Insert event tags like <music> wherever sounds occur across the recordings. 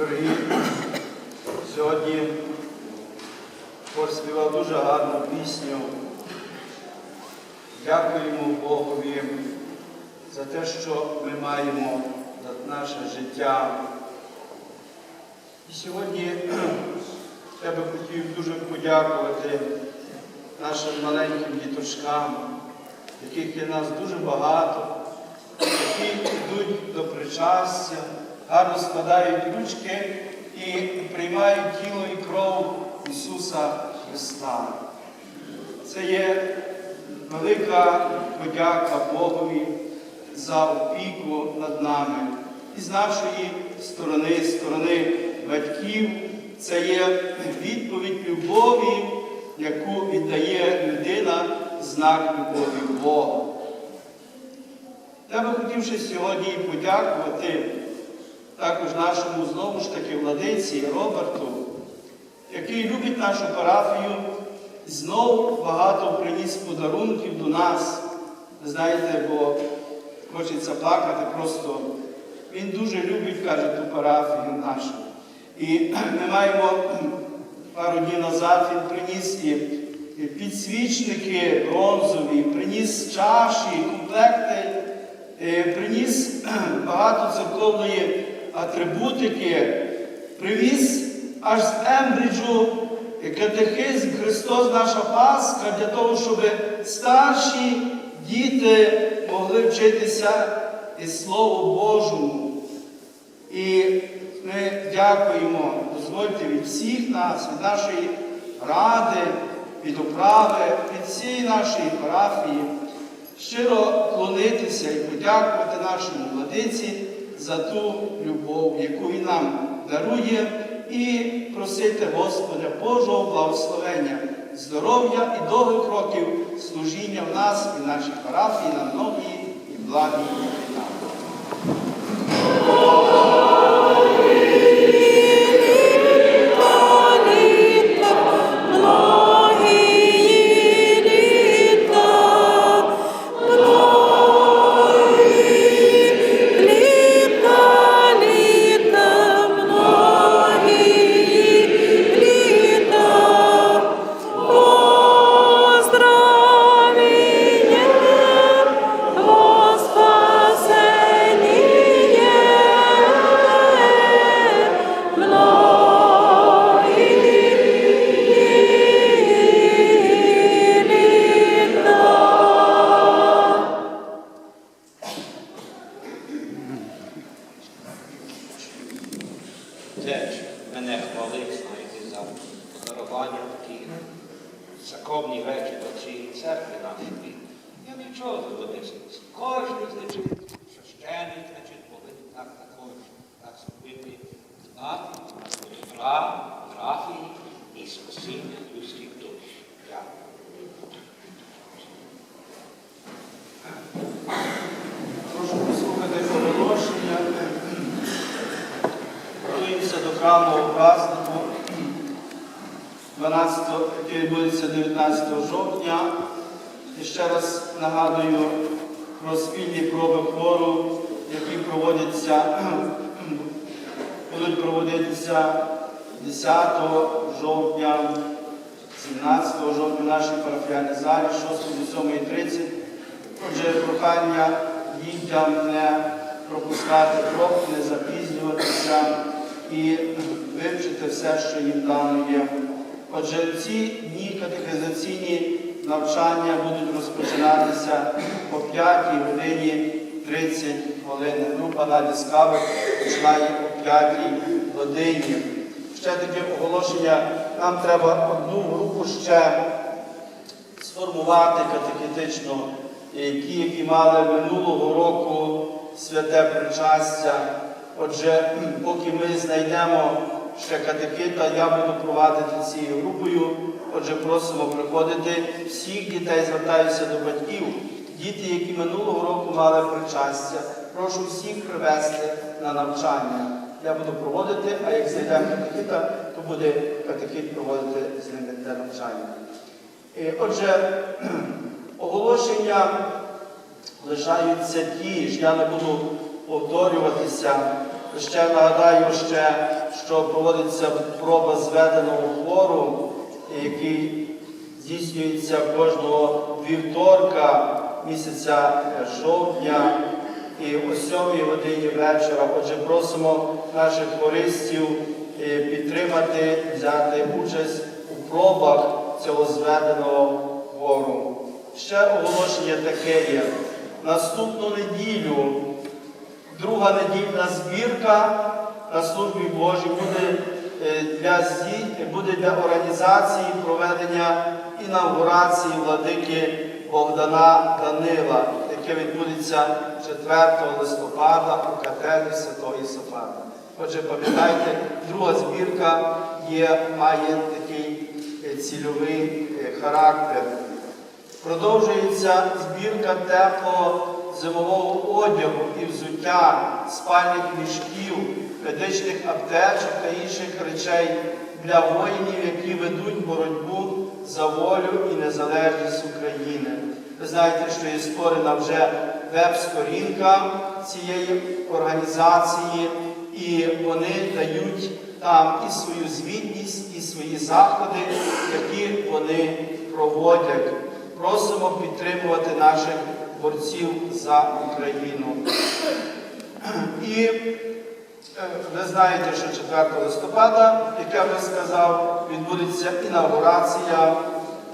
Дорогі, сьогодні хор співав дуже гарну пісню. Дякуємо Богові за те, що ми маємо за наше життя. І сьогодні <clears throat> я би хотів дуже подякувати нашим маленьким діточкам, яких є нас дуже багато, які йдуть до причастя, гарно складають ручки і приймають тіло і кров Ісуса Христа. Це є велика подяка Богові за опіку над нами. І з нашої сторони, сторони батьків, це є відповідь любові, яку віддає людина знак любові Бога. Я би хотів ще сьогодні подякувати також нашому знову ж таки владиці Роберту, який любить нашу парафію, знову багато приніс подарунків до нас. Ви знаєте, бо хочеться плакати просто. Він дуже любить, каже, ту парафію нашу. І <clears throat> ми маємо <clears throat> пару днів назад він приніс і підсвічники бронзові, приніс чаші, комплекти, е, приніс <clears throat> багато церковної атрибутики, привіз аж з Ембриджу катехизм Христос наша Пасха для того, щоб старші діти могли вчитися із Слову Божому. І ми дякуємо, дозвольте від всіх нас, від нашої ради, від управи, від всієї нашої парафії, щиро клонитися і подякувати нашому владиці за ту любов, яку він нам дарує, і просити Господа Божого благословення, здоров'я і довгих років служіння в нас і в нашій парафії на многі і благі церковні речі до цієї церкви нашої. Я нічого зробився. Кожен значить, священник, значить, повинен так також так зробити, знати про графії і спасіння людських душ. Дякую. Прошу послухати оголошення. Готуємося до храмового празднику 12, який відбудеться 19 жовтня. І ще раз нагадую про спільні проби хору, які проводяться, <clears throat> будуть проводитися 10 жовтня, 17 жовтня в нашій парафіальній залі, 6 до 7.30. Отже, прохання дітям не пропускати крок, не запізнюватися і вивчити все, що їм дано є. Отже, ці дні катехизаційні навчання будуть розпочинатися о 5 годині 30 хвилин. Група на Дискави починає о 5 годині. Ще таке оголошення. Нам треба одну групу ще сформувати катехетично, які мали минулого року святе причастя. Отже, поки ми знайдемо ще катехита, я буду провадити цією групою. Отже, просимо приходити. Всіх дітей звертаюся до батьків. Діти, які минулого року мали причастя, прошу всіх привезти на навчання. Я буду проводити, а як знайдемо катехита, то буде катехит проводити з ними для навчання. Е, Отже, <clears throat> оголошення лишаються ті ж, я не буду повторюватися. Ще нагадаю, ще, що проводиться проба зведеного хвору, який здійснюється кожного вівторка місяця жовтня і о 7 годині вечора. Отже, просимо наших хористів е, підтримати, взяти участь у пробах цього зведеного хвору. Ще оголошення таке є. Наступну неділю Друга недільна збірка на службі Божій буде е, для, буде для організації проведення інаугурації владики Богдана Данила, яке відбудеться 4 листопада у катедрі Святого Ісофана. Отже, пам'ятайте, друга збірка є, має такий е, цільовий е, характер. Продовжується збірка теплого зимового одягу і взуття, спальних мішків, медичних аптечок та інших речей для воїнів, які ведуть боротьбу за волю і незалежність України. Ви знаєте, що є створена вже веб-сторінка цієї організації, і вони дають там і свою звітність, і свої заходи, які вони проводять. Просимо підтримувати наших борців за Україну. <clears throat> І е, ви знаєте, що 4 листопада, як я вже сказав, відбудеться інаугурація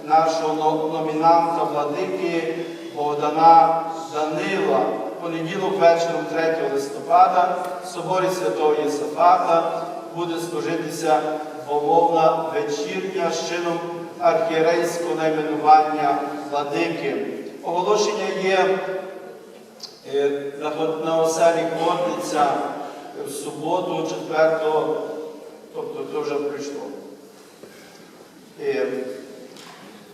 нашого номінанта владики Богдана Данила. Понеділок вечором 3 листопада в соборі Святого Єсафата буде служитися двомовна вечірня з чином архієрейського найменування владики. Оголошення є е, на, оселі Хортиця в суботу, 4, тобто це вже прийшло. Е,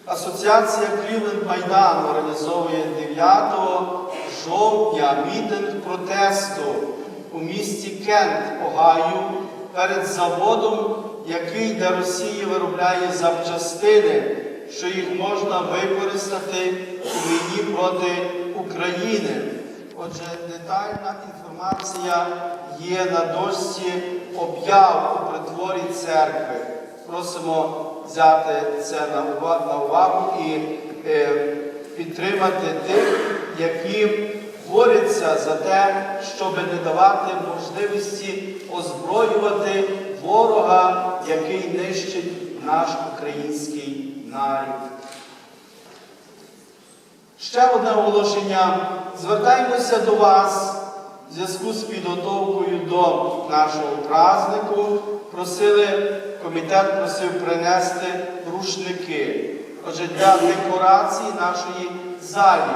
Асоціація Клівленд Майдан організовує 9 жовтня мітинг протесту у місті Кент, Огайо, перед заводом, який для Росії виробляє запчастини, що їх можна використати у війні проти України. Отже, детальна інформація є на дошці об'яв у притворі церкви. Просимо взяти це на увагу і е, підтримати тих, які борються за те, щоб не давати можливості озброювати ворога, який нищить наш український народ. Ще одне оголошення. Звертаємося до вас в зв'язку з підготовкою до нашого празднику. Просили, комітет просив принести рушники. Отже, для декорації нашої залі.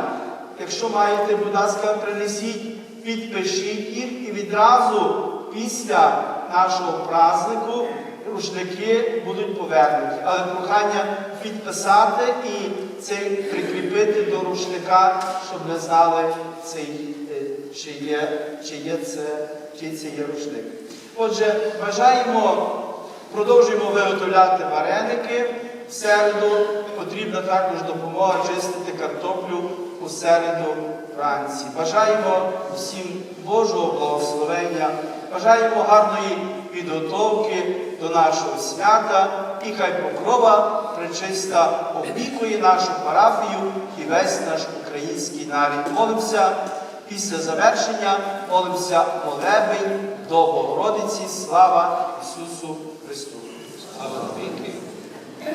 Якщо маєте, будь ласка, принесіть, підпишіть їх і відразу після нашого празднику рушники будуть повернуті. Але прохання підписати і цей прикріпити до рушника, щоб ми знали, цей, е, чи, є, чи, є це, чи це є рушник. Отже, бажаємо, продовжуємо виготовляти вареники. В середу потрібна також допомога чистити картоплю у середу вранці. Бажаємо всім Божого благословення, бажаємо гарної підготовки до нашого свята і хай покрова пречиста опікує нашу парафію і весь наш український народ. Молимося після завершення, молимося молебень до Богородиці. Слава Ісусу Христу!